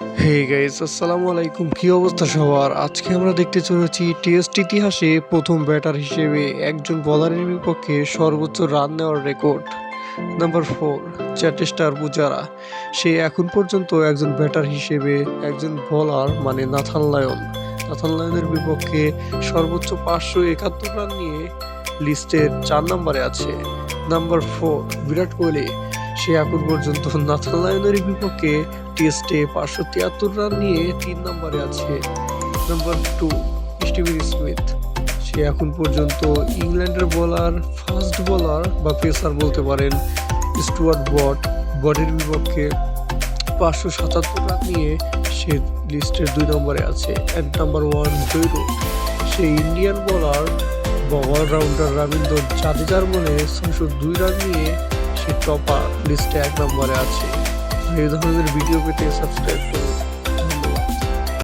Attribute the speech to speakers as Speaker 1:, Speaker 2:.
Speaker 1: Hey guys আসসালামু আলাইকুম। কি অবস্থা সবার? আজকে আমরা দেখতে চলেছি টেস্ট ইতিহাসে প্রথম ব্যাটার হিসেবে একজন বলারের বিপক্ষে সর্বোচ্চ রান নেওয়ার record. Number four Cheteshwar Pujara. সে এখন পর্যন্ত একজন ব্যাটার হিসেবে একজন বলার মানে নাথান লায়ন। নাথান লায়নের বিপক্ষে সর্বোচ্চ পাঁচশো একাত্তর রান নিয়ে লিস্টের চার নম্বরে আছে। Number four Virat Kohli. সে এখন পর্যন্ত নাথান লায়নের বিপক্ষে টেস্টে পাঁচশো তিয়াত্তর রান নিয়ে তিন নম্বরে আছে। নাম্বার টু স্টিভেন স্মিথ সে এখন পর্যন্ত ইংল্যান্ডের বলার ফার্স্ট বলার বা পেসার বলতে পারেন স্টুয়ার্ট বট বটের বিপক্ষে পাঁচশো সাতাত্তর রান নিয়ে সে লিস্টের দুই নম্বরে আছে। অ্যান্ড নাম্বার ওয়ান জৈরো সে ইন্ডিয়ান বলার বা অলরাউন্ডার রবীন্দ্র জাদেজার বলে ছয়শো দুই রান নিয়ে টপার লিস্টে এক নম্বরে আছে। এই ধরনের ভিডিও পেতে সাবস্ক্রাইব করুন।